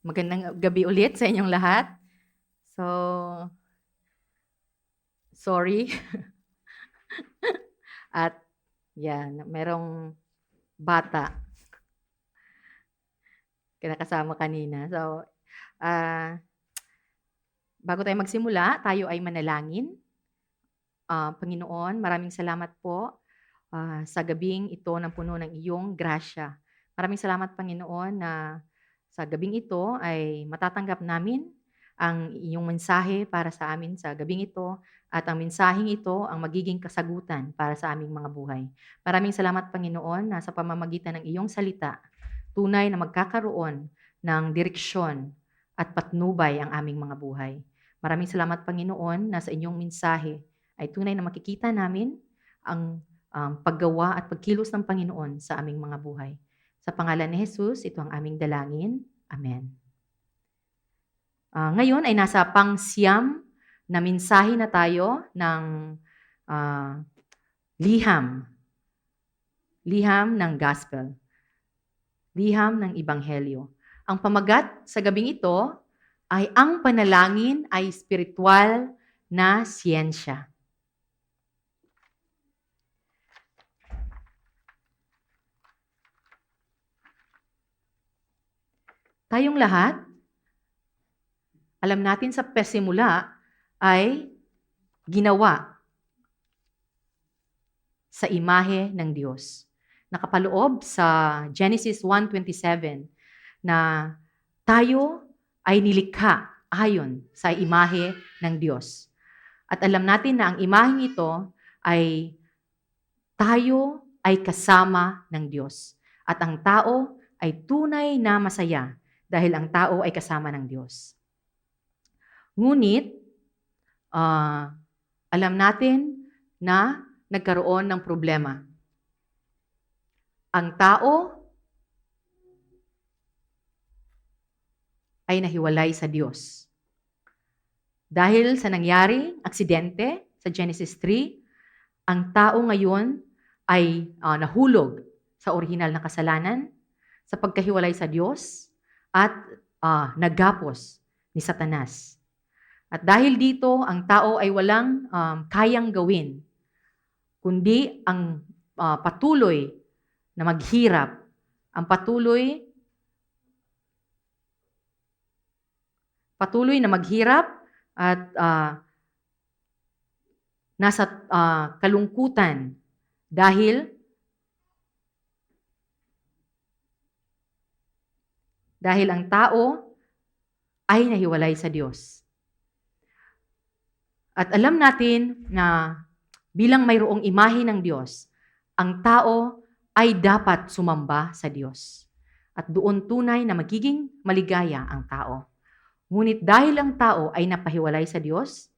Magandang gabi ulit sa inyong lahat. So, sorry. At yan, merong bata. Kinakasama kanina. So, ah, bago tayo magsimula, tayo ay manalangin. Ah, Panginoon, maraming salamat po ah, sa gabing ito ng puno ng iyong grasya. Maraming salamat, Panginoon, na sa gabing ito ay matatanggap namin ang iyong mensahe para sa amin sa gabing ito at ang mensaheng ito ang magiging kasagutan para sa aming mga buhay. Maraming salamat, Panginoon, na sa pamamagitan ng iyong salita, tunay na magkakaroon ng direksyon at patnubay ang aming mga buhay. Maraming salamat, Panginoon, na sa inyong mensahe ay tunay na makikita namin ang um, paggawa at pagkilos ng Panginoon sa aming mga buhay. Sa pangalan ni Jesus, ito ang aming dalangin. Amen. Ah, ngayon ay nasa pang-siyam na mensahe na tayo ng ah, liham. Liham ng gospel. Liham ng ebanghelyo. Ang pamagat sa gabing ito ay ang panalangin ay spiritual na siyensya. Tayong lahat, alam natin sa pesimula ay ginawa sa imahe ng Diyos. Nakapaloob sa Genesis 1.27 na tayo ay nilikha ayon sa imahe ng Diyos. At alam natin na ang imaheng ito ay tayo ay kasama ng Diyos. At ang tao ay tunay na masaya dahil ang tao ay kasama ng Diyos. Ngunit, ah, alam natin na nagkaroon ng problema. Ang tao ay nahiwalay sa Diyos. Dahil sa nangyaring aksidente sa Genesis 3, ang tao ngayon ay ah, nahulog sa orihinal na kasalanan, sa pagkahiwalay sa Diyos, at ah, nagapos ni Satanas. At dahil dito, ang tao ay walang um, kayang gawin, kundi ang ah, patuloy na maghirap, ang patuloy patuloy na maghirap at ah, nasa ah, kalungkutan dahil dahil ang tao ay nahiwalay sa Diyos. At alam natin na bilang mayroong imahe ng Diyos, ang tao ay dapat sumamba sa Diyos. At doon tunay na magiging maligaya ang tao. Ngunit dahil ang tao ay napahiwalay sa Diyos,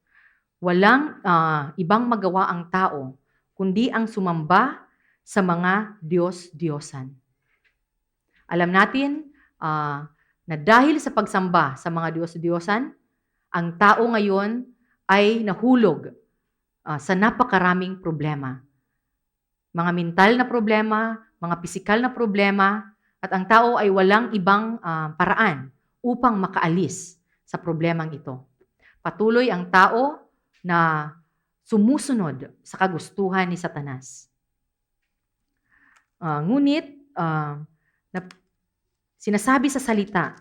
walang ah, ibang magawa ang tao kundi ang sumamba sa mga Diyos-Diyosan. Alam natin ah, na dahil sa pagsamba sa mga Diyos-Diyosan, ang tao ngayon ay nahulog ah, sa napakaraming problema. Mga mental na problema, mga pisikal na problema, at ang tao ay walang ibang ah, paraan upang makaalis sa problemang ito. Patuloy ang tao na sumusunod sa kagustuhan ni Satanas. Ah, ngunit, na, sinasabi sa salita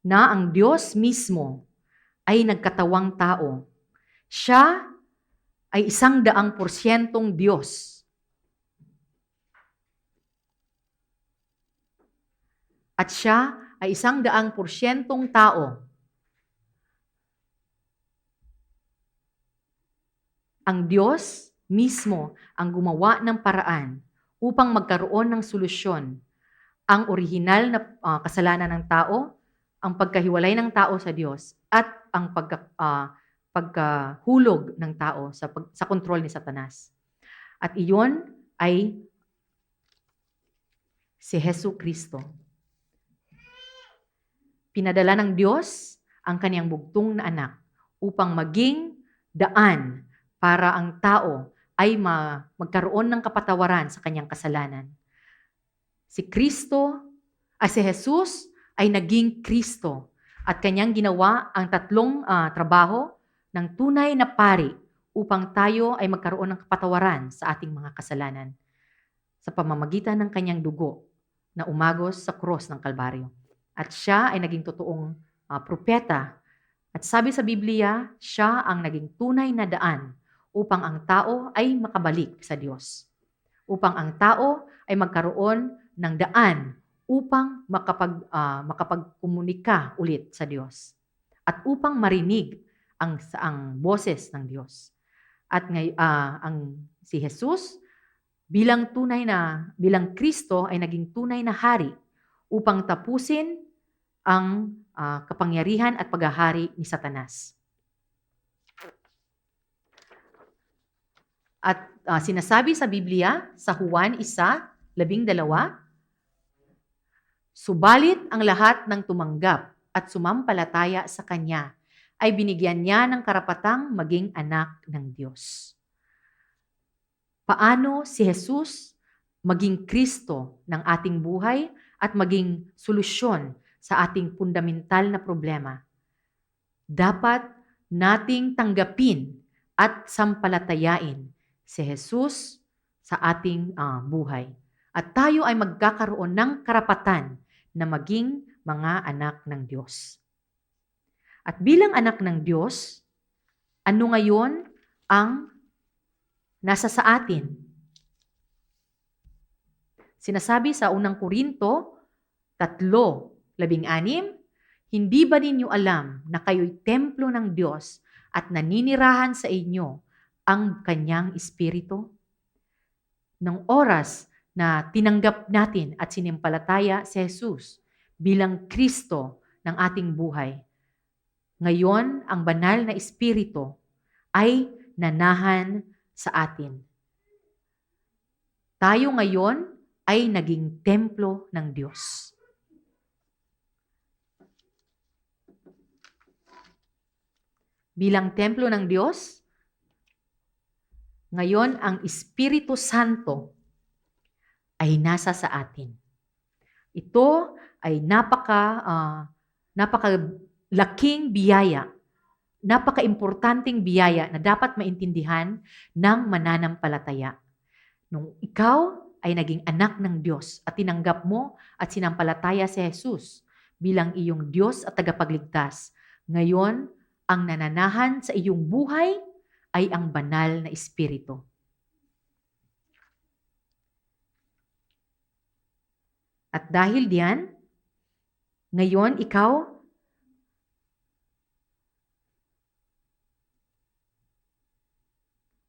na ang Diyos mismo ay nagkatawang tao. Siya ay isang daang porsyentong Diyos. At siya ay isang daang porsyentong tao. Ang Diyos mismo ang gumawa ng paraan upang magkaroon ng solusyon ang orihinal na ah, kasalanan ng tao, ang pagkahiwalay ng tao sa Diyos, at ang pagka, ah, pagkahulog ng tao sa, pag, sa kontrol ni Satanas. At iyon ay si Hesu Kristo. Pinadala ng Diyos ang kaniyang bugtong na anak upang maging daan para ang tao ay ma- magkaroon ng kapatawaran sa kanyang kasalanan. si Kristo, ay si Jesus ay naging Kristo at kanyang ginawa ang tatlong ah, trabaho ng tunay na pari upang tayo ay magkaroon ng kapatawaran sa ating mga kasalanan sa pamamagitan ng kanyang dugo na umagos sa cross ng Kalbaryo. At siya ay naging totoong ah, propeta. At sabi sa Biblia, siya ang naging tunay na daan upang ang tao ay makabalik sa Diyos. Upang ang tao ay magkaroon ng daan upang makapag, ah, makapagkomunika ulit sa Diyos. At upang marinig ang, ang boses ng Diyos. At ngay, ah, ang si Jesus bilang tunay na bilang Kristo ay naging tunay na hari upang tapusin ang ah, kapangyarihan at paghahari ni Satanas. At ah, sinasabi sa Biblia sa Juan 1, labing dalawa, Subalit ang lahat ng tumanggap at sumampalataya sa Kanya ay binigyan niya ng karapatang maging anak ng Diyos. Paano si Jesus maging Kristo ng ating buhay at maging solusyon sa ating fundamental na problema? Dapat nating tanggapin at sampalatayain si Jesus sa ating ah, buhay. At tayo ay magkakaroon ng karapatan na maging mga anak ng Diyos. At bilang anak ng Diyos, ano ngayon ang nasa sa atin? Sinasabi sa unang Korinto, tatlo, labing anim, hindi ba ninyo alam na kayo'y templo ng Diyos at naninirahan sa inyo ang kanyang espiritu? Nang oras na tinanggap natin at sinimpalataya si Jesus bilang Kristo ng ating buhay. Ngayon, ang banal na espiritu ay nanahan sa atin. Tayo ngayon ay naging templo ng Diyos. Bilang templo ng Diyos, ngayon ang Espiritu Santo ay nasa sa atin. Ito ay napaka uh, napakalaking biyaya, napaka-importanting biyaya na dapat maintindihan ng mananampalataya. Nung ikaw ay naging anak ng Diyos at tinanggap mo at sinampalataya si Jesus bilang iyong Diyos at tagapagligtas, ngayon ang nananahan sa iyong buhay ay ang banal na Espiritu. At dahil diyan, ngayon ikaw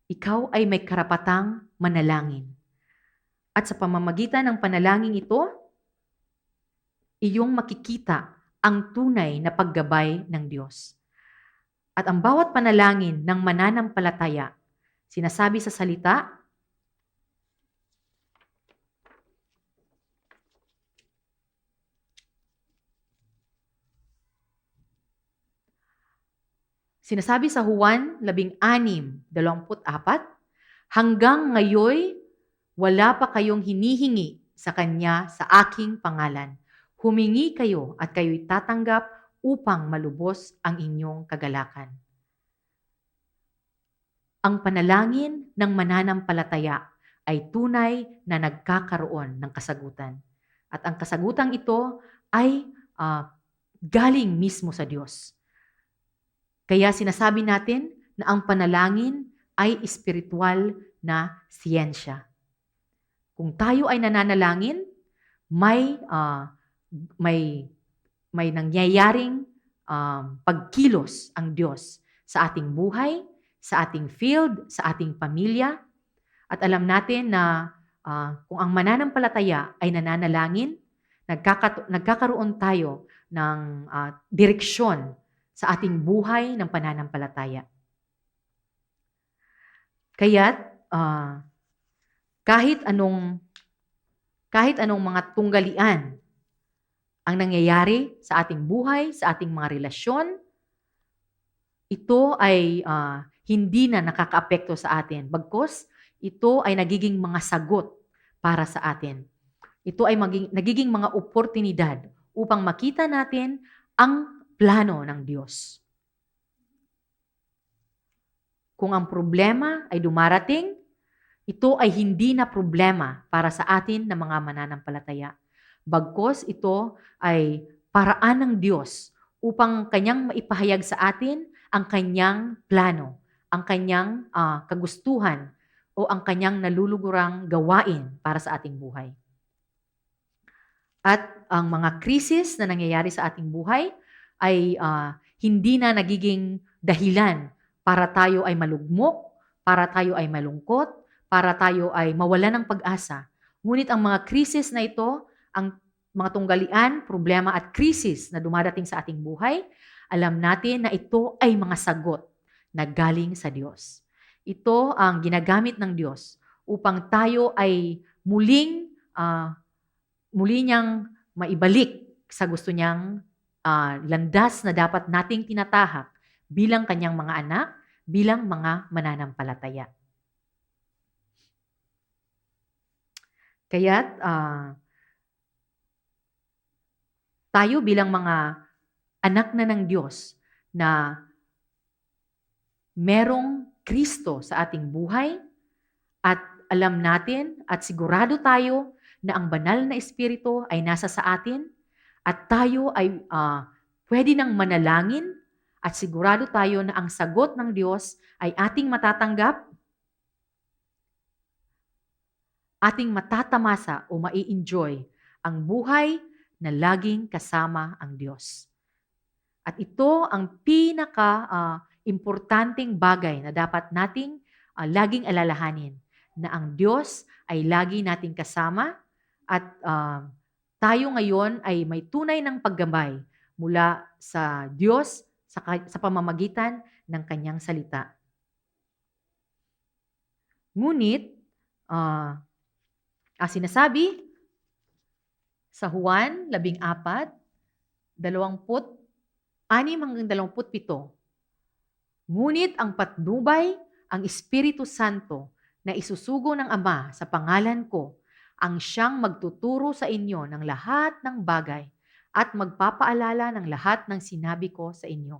ikaw ay may karapatang manalangin. At sa pamamagitan ng panalangin ito, iyong makikita ang tunay na paggabay ng Diyos. At ang bawat panalangin ng mananampalataya, sinasabi sa salita, Sinasabi sa Juan 16:24, hanggang ngayoy wala pa kayong hinihingi sa Kanya sa aking pangalan. Humingi kayo at kayo'y tatanggap upang malubos ang inyong kagalakan. Ang panalangin ng mananampalataya ay tunay na nagkakaroon ng kasagutan. At ang kasagutang ito ay uh, galing mismo sa Diyos. Kaya sinasabi natin na ang panalangin ay espiritual na siyensya. Kung tayo ay nananalangin, may uh, may may nangyayaring um, pagkilos ang Diyos sa ating buhay, sa ating field, sa ating pamilya. At alam natin na uh, kung ang mananampalataya ay nananalangin, nagkaka- nagkakaroon tayo ng uh, direksyon sa ating buhay ng pananampalataya. Kaya't uh, kahit anong kahit anong mga tunggalian ang nangyayari sa ating buhay, sa ating mga relasyon, ito ay uh, hindi na nakakaapekto sa atin. Bagkos, ito ay nagiging mga sagot para sa atin. Ito ay maging, nagiging mga oportunidad upang makita natin ang plano ng Diyos. Kung ang problema ay dumarating, ito ay hindi na problema para sa atin na mga mananampalataya. Bagkos ito ay paraan ng Diyos upang kanyang maipahayag sa atin ang kanyang plano, ang kanyang ah, kagustuhan o ang kanyang nalulugurang gawain para sa ating buhay. At ang mga krisis na nangyayari sa ating buhay ay ah, hindi na nagiging dahilan para tayo ay malugmok, para tayo ay malungkot, para tayo ay mawala ng pag-asa. Ngunit ang mga krisis na ito, ang mga tunggalian, problema at krisis na dumadating sa ating buhay, alam natin na ito ay mga sagot na galing sa Diyos. Ito ang ginagamit ng Diyos upang tayo ay muling ah, muli niyang maibalik sa gusto niyang ah, landas na dapat nating tinatahak bilang kanyang mga anak, bilang mga mananampalataya. Kaya't ah, tayo bilang mga anak na ng Diyos na merong Kristo sa ating buhay at alam natin at sigurado tayo na ang banal na espiritu ay nasa sa atin at tayo ay ah, pwede nang manalangin at sigurado tayo na ang sagot ng Diyos ay ating matatanggap, ating matatamasa o mai-enjoy ang buhay na laging kasama ang Diyos. At ito ang pinaka ah, importanteng bagay na dapat nating ah, laging alalahanin na ang Diyos ay lagi nating kasama at ah, tayo ngayon ay may tunay ng paggabay mula sa Diyos sa, sa pamamagitan ng kanyang salita. Ngunit, ah, ang sinasabi sa Juan 14, 26 hanggang 27, Ngunit ang patnubay, ang Espiritu Santo na isusugo ng Ama sa pangalan ko, ang siyang magtuturo sa inyo ng lahat ng bagay at magpapaalala ng lahat ng sinabi ko sa inyo.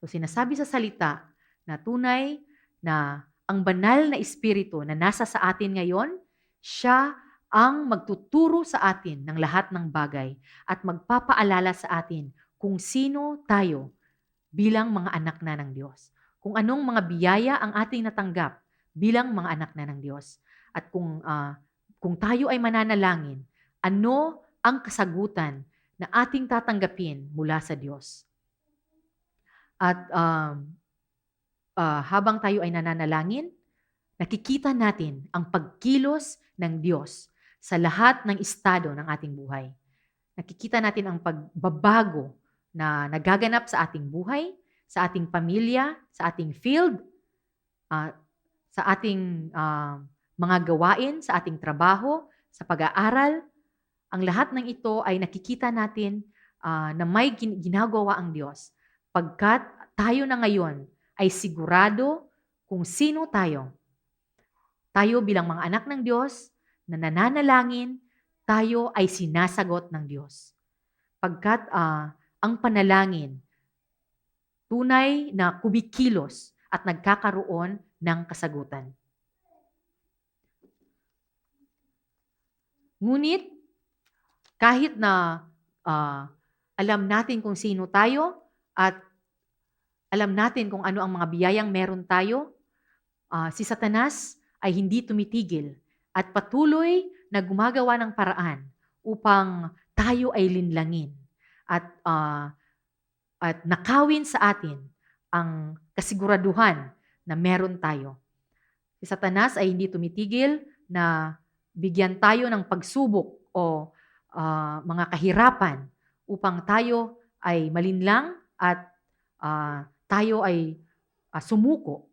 So sinasabi sa salita na tunay na ang banal na Espiritu na nasa sa atin ngayon, siya ang magtuturo sa atin ng lahat ng bagay at magpapaalala sa atin kung sino tayo bilang mga anak na ng Diyos. Kung anong mga biyaya ang ating natanggap bilang mga anak na ng Diyos. At kung, ah, kung tayo ay mananalangin, ano ang kasagutan na ating tatanggapin mula sa Diyos. At um, ah, habang tayo ay nananalangin, nakikita natin ang pagkilos ng Diyos sa lahat ng estado ng ating buhay. Nakikita natin ang pagbabago na nagaganap sa ating buhay, sa ating pamilya, sa ating field, ah, sa ating ah, mga gawain, sa ating trabaho, sa pag-aaral. Ang lahat ng ito ay nakikita natin ah, na may gin- ginagawa ang Diyos pagkat tayo na ngayon ay sigurado kung sino tayo. Tayo bilang mga anak ng Diyos na nananalangin, tayo ay sinasagot ng Diyos. Pagkat ah, ang panalangin, tunay na kumikilos at nagkakaroon ng kasagutan. Ngunit, kahit na ah, alam natin kung sino tayo at alam natin kung ano ang mga biyayang meron tayo, ah, si Satanas ay hindi tumitigil at patuloy na gumagawa ng paraan upang tayo ay linlangin at ah, at nakawin sa atin ang kasiguraduhan na meron tayo. Si Satanas ay hindi tumitigil na bigyan tayo ng pagsubok o ah, mga kahirapan upang tayo ay malinlang at ah, tayo ay ah, sumuko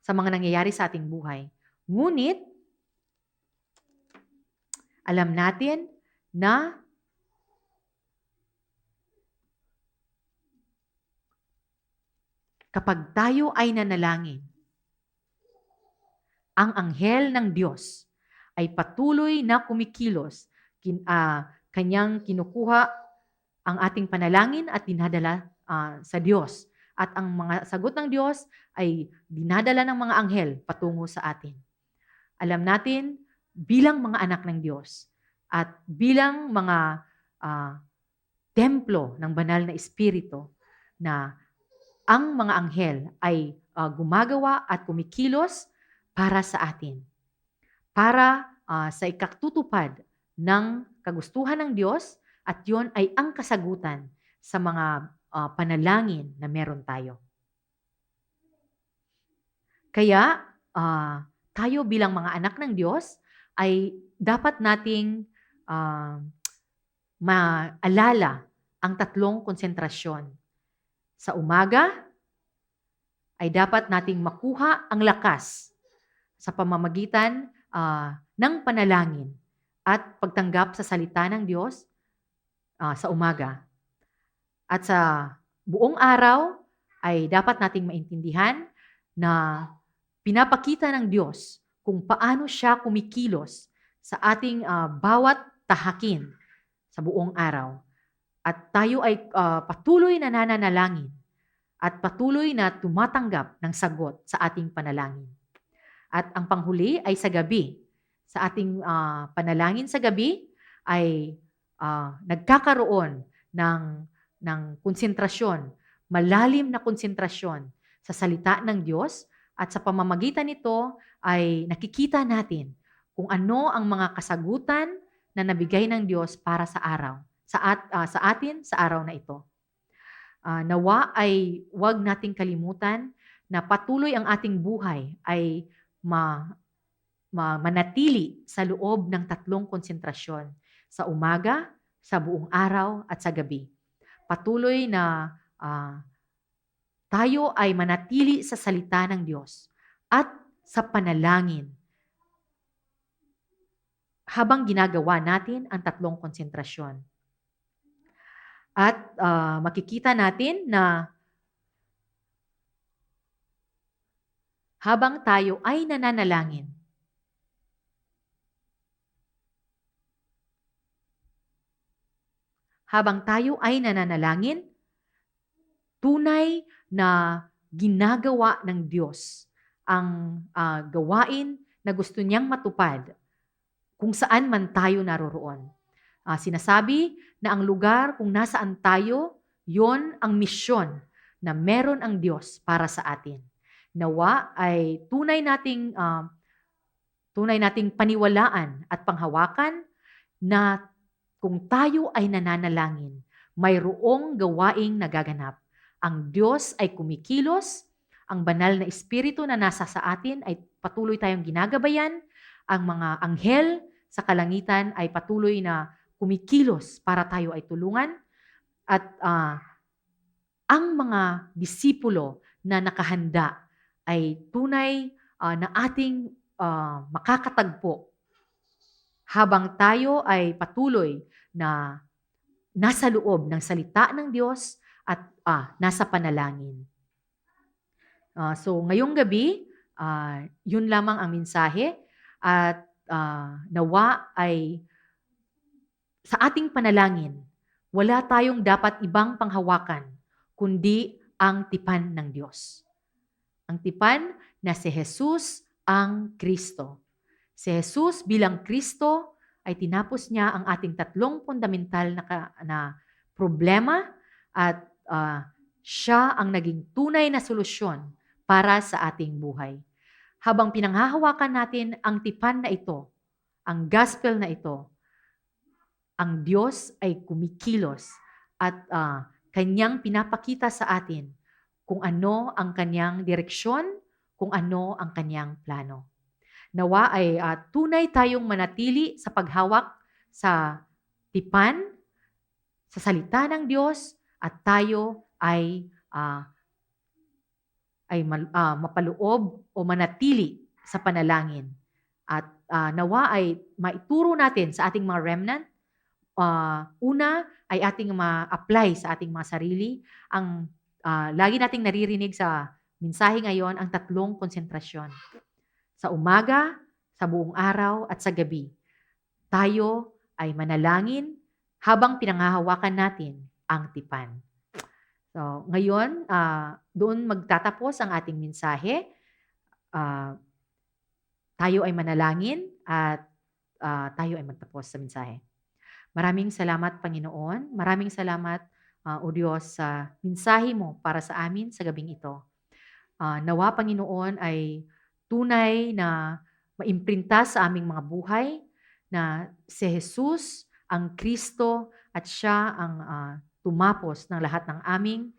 sa mga nangyayari sa ating buhay. Ngunit, alam natin na kapag tayo ay nanalangin, ang anghel ng Diyos ay patuloy na kumikilos. Kin, ah, kanyang kinukuha ang ating panalangin at dinadala ah, sa Diyos. At ang mga sagot ng Diyos ay dinadala ng mga anghel patungo sa atin. Alam natin, bilang mga anak ng Diyos at bilang mga ah, templo ng banal na Espiritu na ang mga anghel ay ah, gumagawa at kumikilos para sa atin. Para ah, sa ikatutupad ng kagustuhan ng Diyos at yon ay ang kasagutan sa mga ah, panalangin na meron tayo. Kaya ah, tayo bilang mga anak ng Diyos ay dapat nating ah, maalala ang tatlong konsentrasyon. Sa umaga ay dapat nating makuha ang lakas sa pamamagitan ah, ng panalangin at pagtanggap sa salita ng Diyos ah, sa umaga. At sa buong araw ay dapat nating maintindihan na pinapakita ng Diyos kung paano siya kumikilos sa ating ah, bawat tahakin sa buong araw. At tayo ay ah, patuloy na nananalangin at patuloy na tumatanggap ng sagot sa ating panalangin. At ang panghuli ay sa gabi. Sa ating ah, panalangin sa gabi ay ah, nagkakaroon ng, ng konsentrasyon, malalim na konsentrasyon sa salita ng Diyos at sa pamamagitan nito ay nakikita natin kung ano ang mga kasagutan na nabigay ng Diyos para sa araw, sa, at, ah, sa atin sa araw na ito. Ah, nawa ay wag nating kalimutan na patuloy ang ating buhay ay ma, ma- manatili sa loob ng tatlong konsentrasyon sa umaga, sa buong araw at sa gabi. Patuloy na ah, tayo ay manatili sa salita ng Diyos at sa panalangin habang ginagawa natin ang tatlong konsentrasyon. At ah, makikita natin na habang tayo ay nananalangin, habang tayo ay nananalangin, tunay na ginagawa ng Diyos ang ah, gawain na gusto niyang matupad kung saan man tayo naroroon. Ah, sinasabi na ang lugar kung nasaan tayo, yon ang misyon na meron ang Diyos para sa atin. Nawa ay tunay nating ah, tunay nating paniwalaan at panghawakan na kung tayo ay nananalangin, mayroong gawaing nagaganap. Ang Diyos ay kumikilos, ang banal na espiritu na nasa sa atin ay patuloy tayong ginagabayan, ang mga anghel sa kalangitan ay patuloy na kumikilos para tayo ay tulungan, at ah, ang mga disipulo na nakahanda ay tunay ah, na ating ah, makakatagpo habang tayo ay patuloy na nasa loob ng salita ng Diyos at ah, nasa panalangin. Ah, so ngayong gabi, ah, yun lamang ang mensahe at ah, nawa ay sa ating panalangin, wala tayong dapat ibang panghawakan kundi ang tipan ng Diyos. Ang tipan na si Jesus ang Kristo. Si Jesus bilang Kristo ay tinapos niya ang ating tatlong fundamental na, ka- na problema at ah, siya ang naging tunay na solusyon para sa ating buhay. Habang pinanghahawakan natin ang tipan na ito, ang gospel na ito, ang Diyos ay kumikilos at ah, kanyang pinapakita sa atin kung ano ang kanyang direksyon, kung ano ang kanyang plano. Nawa ay ah, tunay tayong manatili sa paghawak sa tipan, sa salita ng Diyos, at tayo ay ah, ay mal- ah, mapaloob o manatili sa panalangin. At ah, nawa ay maituro natin sa ating mga remnant, ah, una ay ating ma-apply sa ating mga sarili. Ang ah, lagi nating naririnig sa mensahe ngayon, ang tatlong konsentrasyon. Sa umaga, sa buong araw at sa gabi. Tayo ay manalangin habang pinanghahawakan natin ang tipan. So, ngayon, ah, doon magtatapos ang ating mensahe. Ah, tayo ay manalangin at ah, tayo ay magtapos sa mensahe. Maraming salamat, Panginoon. Maraming salamat, ah, O Diyos, sa mensahe mo para sa amin sa gabing ito. Ah, nawa, Panginoon, ay tunay na maimprinta sa aming mga buhay na si Jesus ang Kristo at siya ang ah, tumapos ng lahat ng aming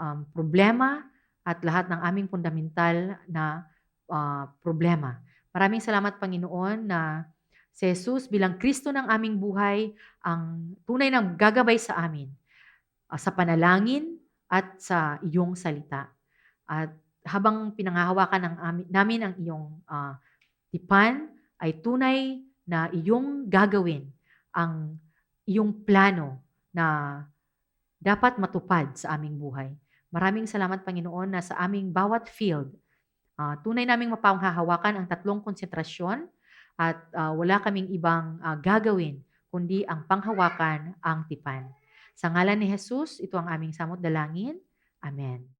um, problema at lahat ng aming fundamental na ah, problema. Maraming salamat, Panginoon, na si Jesus bilang Kristo ng aming buhay ang tunay na gagabay sa amin ah, sa panalangin at sa iyong salita. At habang pinanghahawakan ng amin, namin ang iyong ah, tipan, ay tunay na iyong gagawin ang iyong plano na dapat matupad sa aming buhay. Maraming salamat, Panginoon, na sa aming bawat field, ah, tunay naming mapanghahawakan ang tatlong konsentrasyon at ah, wala kaming ibang ah, gagawin kundi ang panghawakan ang tipan. Sa ngalan ni Jesus, ito ang aming samot dalangin. Amen.